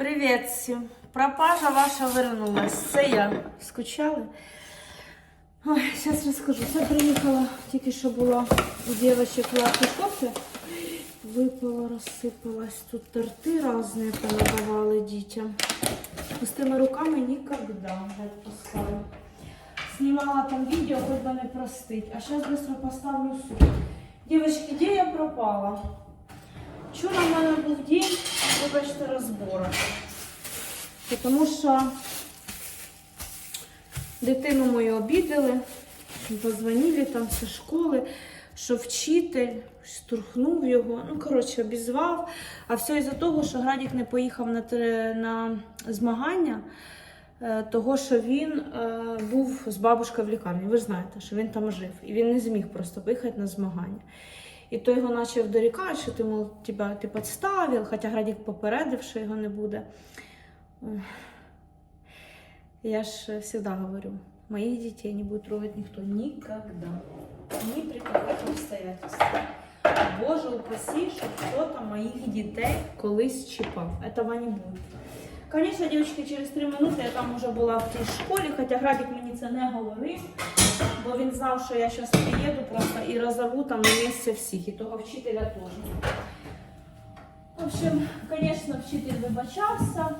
Привіт всім! Пропажа ваша вернулась. Це я. Скучали? Ой, зараз розкажу. Це приїхала, тільки що була у дівчинок кофе. Випала, розсипалась. Тут торти різні понадавали дітям. Пустими руками ніколи відпускаю. Знімала там відео, хоч би не простить. А зараз швидко поставлю суп. Дівчатки, де я пропала? Вчора в мене був день, вибачте, розбору. Тому що дитину мою обідали, позвонили там зі школи, що вчитель штурхнув його, ну, коротше, обізвав. А все із-за того, що Градік не поїхав на, на змагання, е, того, що він е, був з бабушкою в лікарні. Ви ж знаєте, що він там жив. І він не зміг просто поїхати на змагання. І той його почав дорікати, що ти, мол, тебе, ти підставив, хоча Градік попередив, що його не буде. Я ж завжди говорю, моїх дітей не буде трогати ніхто ніколи. Ні при яких обстоятельствах. Боже упаси, щоб хто-то моїх дітей колись чіпав. Этого не буде. Звісно, дівчатки, через три минути я там вже була в тій школі, хоча Градік мені це не говорив, бо він знав, що я зараз приїду просто і розорву там на місце всіх, і того вчителя теж. В общем, звісно, вчитель вибачався,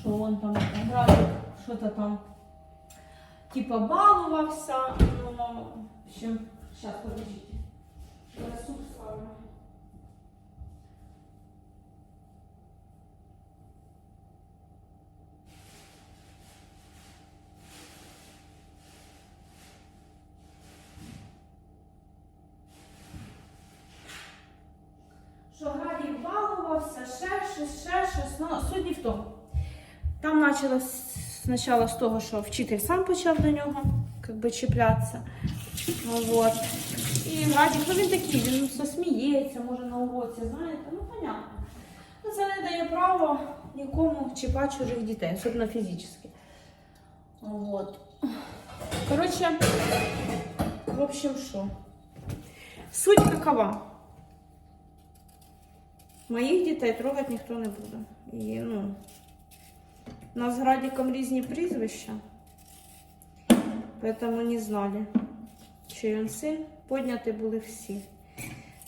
що він там що-то там типа балувався. Ну, в общем, зараз подождите. Я суп ставлю. Там спочатку з того, що вчитель сам почав до нього как би, чіплятися. Вот. І Градік, ну він такий, він все сміється, може на уроці, знаєте, ну понятно. Ну, це не дає права нікому чіпати чужих дітей, особливо фізично. Вот. Коротше, в общем, що? Суть какова? Моїх дітей трогати ніхто не буде. І, ну, у нас з Градіком різні прізвища, тому не знали, чи він син. Подняті були всі.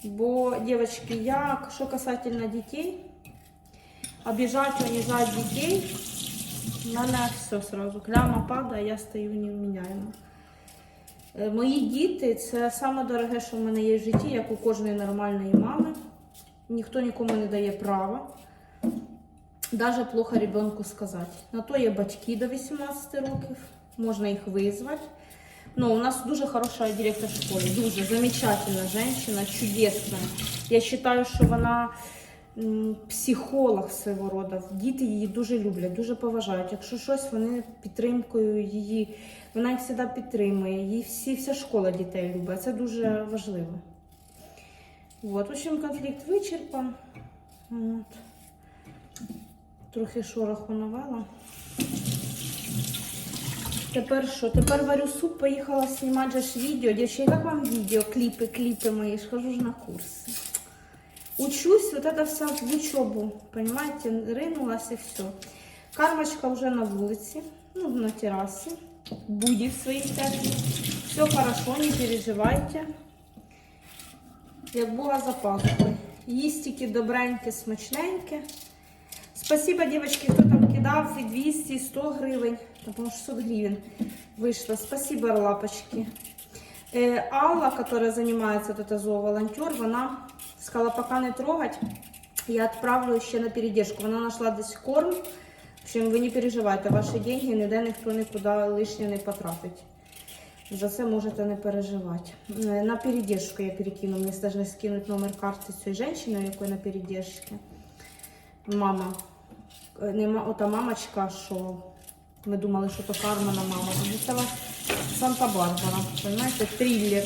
Бо, дівчатки, я, що касательно дітей, обіжати, унижати дітей, в мене все сразу. Кляма падає, я стою невміняємо. Е, Мої діти це саме дороге, що в мене є в житті, як у кожної нормальної мами. Ніхто нікому не дає права. Даже плохо ребенку сказати. На то є батьки до 18 років, можна їх визвати. Ну, у нас дуже хороша директор школи, дуже замечательна женщина, чудесна. Я вважаю, що вона психолог свого роду. Діти її дуже люблять, дуже поважають. Якщо щось, вони підтримкою її, вона їх завжди підтримує. Її всі, вся школа дітей любить. Це дуже важливо. Вот, в общем, конфлікт вичерпан. От. Трохи шороху навела. Тепер що? Тепер варю суп, поїхала знімати ж відео. Дівчата, як вам відео, кліпи, кліпи мої, ж хожу ж на курси. Учусь, вот это вся в учебу, понимаете, ринулась и все. Кармочка вже на вулиці, ну, на терасі. Буде в своїх теплі. Все хорошо, не переживайте. Як Бога за пазухою. Їстики добренькі, смачненькі. Спасибо, девочки, хто там кидав і 200, і 100 гривень, тому 600 гривень вийшло. Спасибо, лапочки. Э, Алла, которая занимается вот это зооволонтер, вона сказала, пока не трогать, я отправлю ще на передержку. Вона знайшла десь корм. В общем, ви не переживайте, ваші деньги ніде ніхто нікуди лишнє не потратить. За це можете не переживати. Е, На передержку я перекину. Мені должны скинуть номер карти цієї жінки, у якої на передержці. Мама. Е, Не, ма- ота мамочка, що ми думали, що то Кармана мама. Ну, Санта-Барбара. Понимаете, триллер.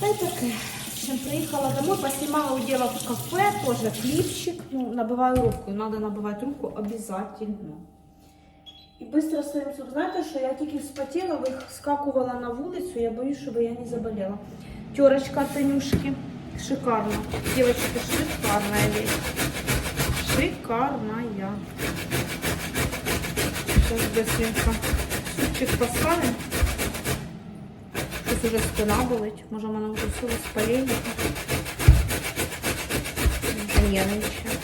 Та й таке. Общем, приїхала домой, поснимала у дела в кафе, тоже клипчик. Ну, набиваю руку. Надо набивати руку обязательно. І быстро своїм суп. Знаєте, що я тільки вспотіла, вискакувала на вулицю, я боюсь, щоб я не заболела. Терочка Танюшки. Шикарно. Девочки, шикарная вещь. Шикарная. Сейчас быстренько супчик поставим. Сейчас уже спина болить. Може, вона вже все воспалення. Вже нервничає.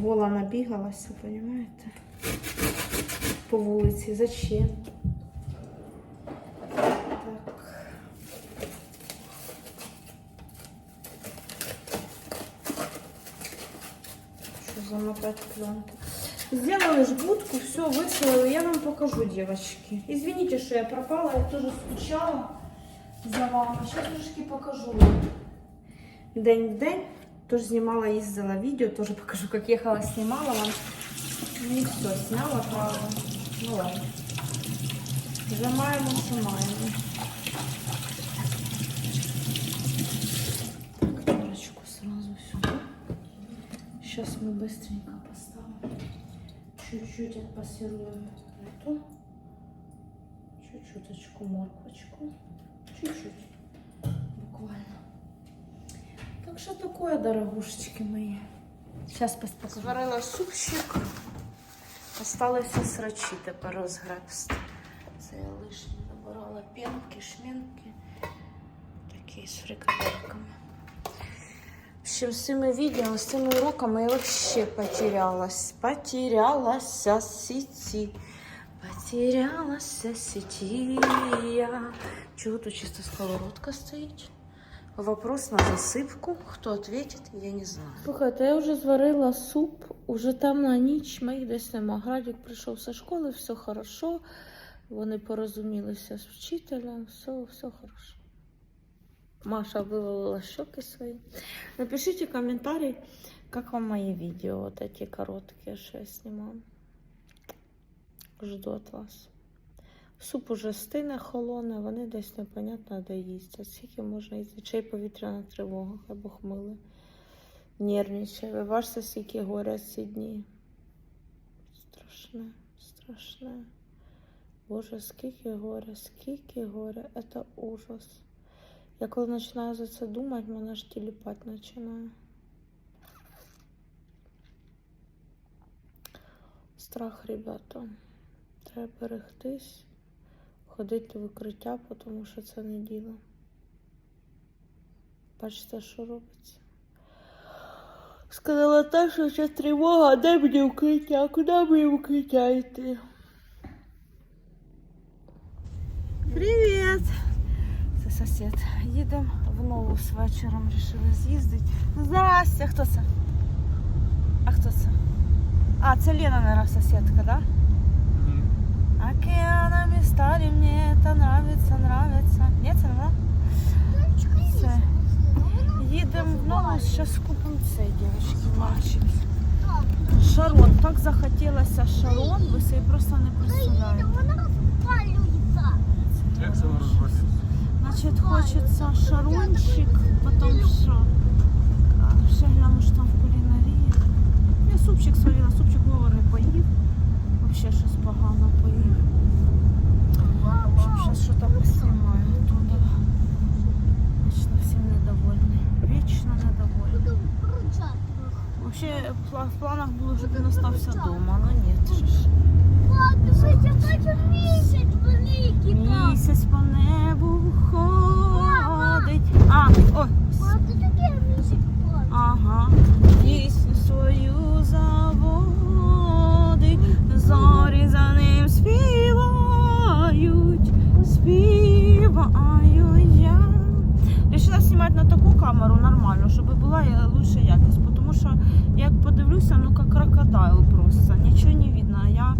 Гола набігалася, понимаєте? По вулиці. Зачем? Так. Замотать пленку? Сделали жгутку, все, высылала. Я вам покажу, девочки. Извините, что я пропала, я тоже скучала за вами. Сейчас трошки покажу. День в день. Тоже снимала, ездила видео, тоже покажу, как ехала, снимала вам. Ну и все, сняла, правда. Ну ладно. Займаємо, що маємо. Так, тарочку сразу сюда. Сейчас мы быстренько поставим. Чуть-чуть отпассируем эту. Чуть-чуточку морквочку. Чуть-чуть. Буквально. Так что такое, дорогушечки мои. Сейчас покажу. Зварила супчик. Осталося срачі тепер розгребсти. Це я лишнє набирала пенки, шмінки. Такі з фрикадельками. Общем, з цими відео, з цими уроками я вообще потерялась. Потерялась в сети. Потерялась в сети я. Чего тут чисто сковородка стоїть? Вопрос на засыпку. Хто ответит, я не знаю. Слухайте, я вже зварила суп, уже темна ніч, моїх десь нема. Градік прийшов зі школи, все хорошо. Вони порозумілися з вчителем, все, все хорошо. Маша вывалила щеки свои. Напишите комментарий, как вам мои видео, вот эти короткие, что я снимаю. Жду от вас. Суп уже стине, холоне, вони десь непонятно де їздять. Скільки можна їздити? Чи повітряна тривога, або хмили. Нервничає. Ви бачите, скільки горя ці дні. Страшне, страшне. Боже, скільки горя, скільки горя. Це ужас. Я коли починаю за це думати, мене ж тіліпати починає. Страх, ребята. Треба берегтись, ходити в укриття, тому що це не діло. Бачите, що робиться. Сказала та, що ще тривога, дай мені укриття, куди мені укриття йти? Це сусід. Їдемо в нову з вечором, вирішили з'їздити. Здрасте, хто це? А хто це? А, це Лена, наверное, сусідка, да? Океанами стали, мне это нравится, нравится. Нет, це не вона? Це. Їдемо в нову, зараз купимо це, дівчатки, мальчики. Шарон, так захотілося Шарон, ви собі просто не представляєте. Вона розпалюється. Як це розвалюється? Значит, хочется шарончик, потом что? А, Ще гляну, що там в кулінарії. Я супчик сварила, супчик Вова не поїв. Вообще щось погано поїв. Зараз щось поснімаю туди. Вічно всім недовольний. Вічно недовольний. Пла- в планах було, щоб він остався вдома, але ні. місяць великий. Місяць по небу ходить. А, о, А ти таке місяць бачиш? Ага, пісню свою заводить, зорі за ним співають, співаю я. Рішила знімати на таку камеру нормально, щоб була я- лучша якість, тому що як подивлюся, ну як крокодайл просто, нічого не видно. А Я,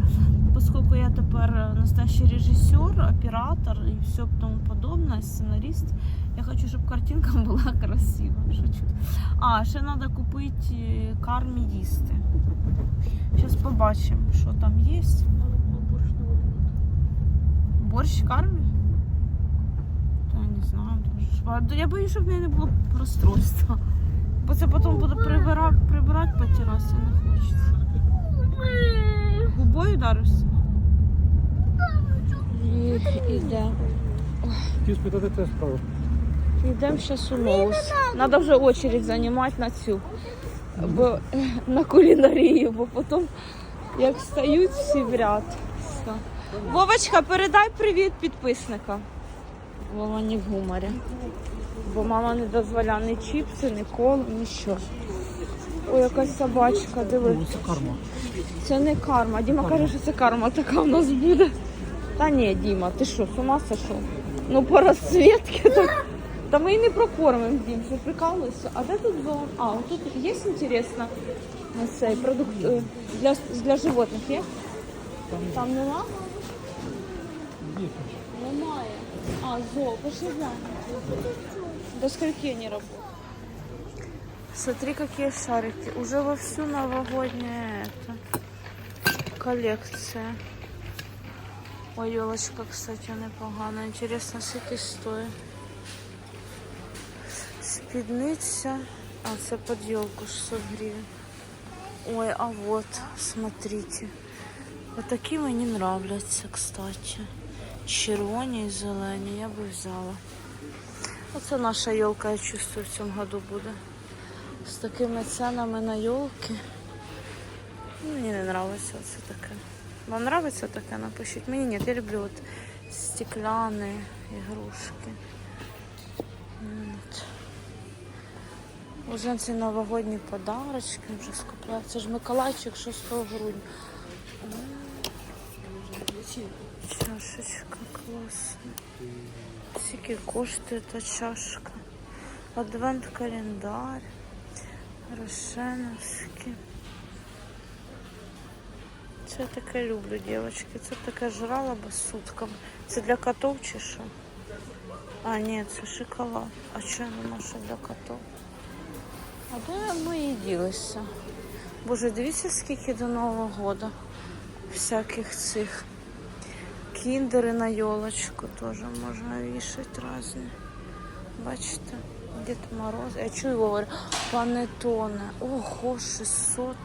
поскольку я тепер настоящий режисер, оператор і все тому подобне, сценарист, я хочу, щоб картинка була красива. Шучу. А, ще треба купити е, кармі їсти. Зараз побачимо, що там є. Борщ кармі? Та я не знаю. Я боюсь, щоб в неї не було розстройства. Бо це потім буде прибирати, прибирати по терасі, не хочеться. Губою вдарився? Іде. Хотів спитати те справу. Йдемо зараз у новус. Надо вже очередь займати на цю. бо на кулінарію, бо потім як встають всі в ряд. Все. Вовочка, передай привіт підписникам. Вова не в гуморі. Бо мама не дозволяє ні чіпси, ні колу, нічого. Ой, якась собачка, диви. Це карма. Це не карма. Діма каже, що це карма така в нас буде. Та ні, Діма, ти що, з ума сошов? Ну по розцвітки так. Та ми і не прокормимо, Дім, що прикалуєшся. А де тут зон? А, от тут є інтересно на цей продукт е, для, для животних є? Там нема? Немає. А, зо, пошли глянь. До скольки они работают? Смотри, какие шарики. Уже вовсю новогодняя это коллекция. Ой, елочка, кстати, непогана. Интересно, скільки стоїть. Спідниця. А, це під елку 600 гривен. Ой, а вот, смотрите. Вот такие мені нравляться, кстати. Червоні і зелені, я би взяла. Оце наша елка, я чувствую, в цьому году буде. З такими ценами на елки. Мені не подобається це таке. Вам подобається таке? Напишіть. Мені ні, я люблю от стекляні ігрушки. От. Уже ці новогодні подарочки вже скупляють. Це ж Миколайчик 6 грудня. Чашечка класна. Скільки коштує та чашка? Адвент календар. Рошеновський. Це я таке люблю, дівчатки. Це таке жрала би сутками. Це для котов чи що? А, ні, це шоколад. А що я думала, що для котов? А де ми і ділися? Боже, дивіться, скільки до Нового года всяких цих. Кіндери на елочку тоже можна вішати різні. Бачите? Дід Мороз. Я чую говорю, панетоне. Ого, 600.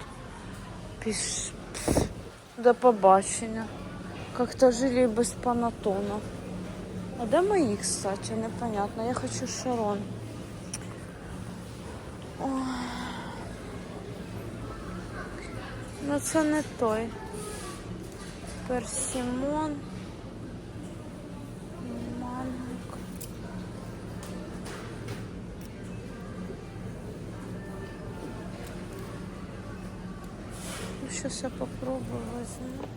До побачення. Как-то жили без панатона. А де мої, кстати, непонятно. Я хочу Шарон. Ну це не той. Персимон. Попробую возьму.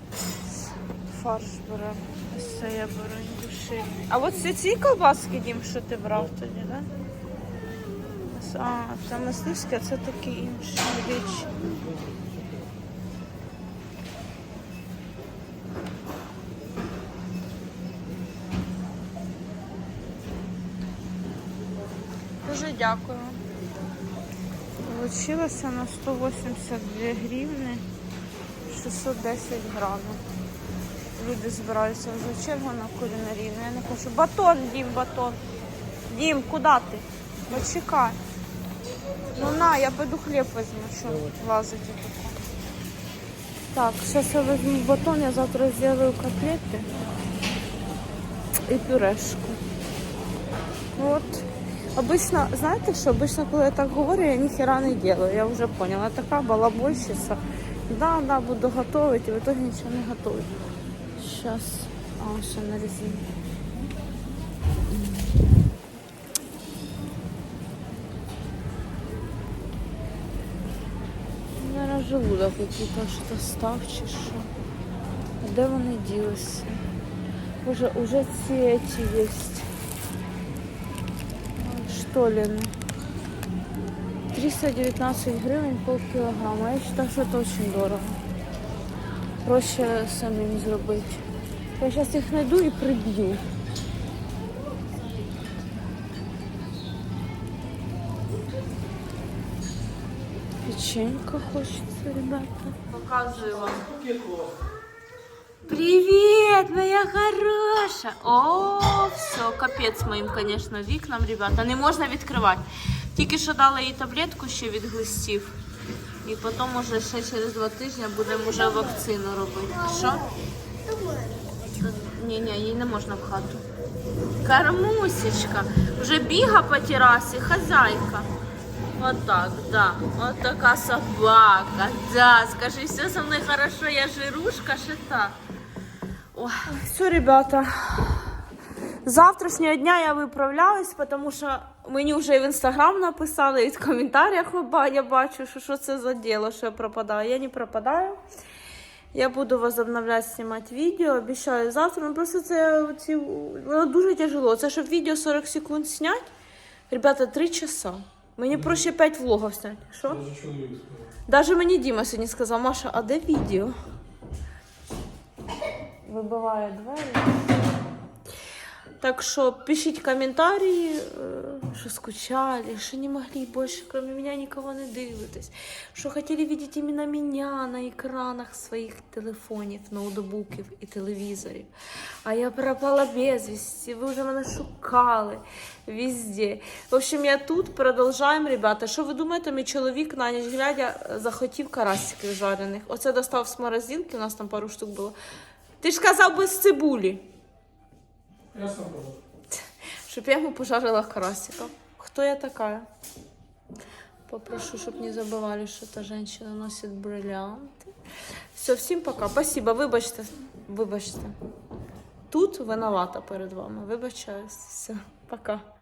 Фарш беремо. Це я беру індушильний. А от це ці колбаски, Дім, що ти брав тоді, да? А, це мисливські, а це такі інші речі. Дуже дякую. Получилося на 182 гривни 610 грамів. Люди збираються вже чергу на кулінарію. Ну, Я не хочу. Батон, Дім, батон. Дім, куди ти? Почекай. Ну на, я пойду хліб візьму, що лазити таке. Так, зараз я візьму батон, я завтра зроблю котлети і пюрешку. Вот. Обычно, знаете что, обычно, когда я так говорю, я ни хера не делаю. Я уже поняла, я такая балабольщица. Да, да, буду готовить, и в итоге ничего не готовлю. Сейчас. А, все на желудок який-то що став чи що. А де вони ділися? Боже, уже ці эти есть. Штолины. 319 гривен полкилограмма. Я считаю, что это очень дорого. Проще самим зробити. Я зараз їх знайду і приб'ю. Печенька хочется, ребята. Показываю вам. Привет, моя хороша! О, все, капець моїм, конечно, вікнам, ребята. Не можна відкривати. Тільки що дала їй таблетку ще від глистів. І потім уже ще через два тижні будемо вже вакцину робити. Що? Ні, ні, їй не можна в хату. Кармусечка, вже біга по терасі, хазяйка. Вот так, да. Вот такая собака, да. Скажи, все со мной хорошо, я жирушка, шита. Ой. Все, ребята. Завтрашнього дня я виправляюсь, тому що мені вже і в інстаграм написали, і в коментарях я бачу, що, що це за діло, що я пропадаю. Я не пропадаю. Я буду возобновляти знімати відео, обіцяю завтра. Ну просто це ці, воно дуже тяжело. Це щоб відео 40 секунд зняти. Ребята, 3 часа. Мені проще 5 влогів зняти. Що? Даже мені Діма сьогодні сказав, Маша, а де відео? Вибиває двері. Так що пишіть коментарі, е, що скучали, що не могли більше, кроме мене, нікого не дивитись, що хотіли бачити іменно мене на екранах своїх телефонів, ноутбуків і телевізорів. А я пропала безвісті, ви вже мене шукали везде. В общем, я тут, продовжуємо, ребята. Що ви думаєте, мій чоловік на ніч глядя захотів карасиків жарених. Оце достав з морозилки, у нас там пару штук було. Ти ж сказав без цибулі. Я сам кажу. Щоб я йому пожарила карасика. Хто я така? Попрошу, щоб не забували, що та женщина носить бриллианти. Все, всім пока. Спасибо, вибачте. Вибачте. Тут виновата перед вами. Вибачаюсь. Все, пока.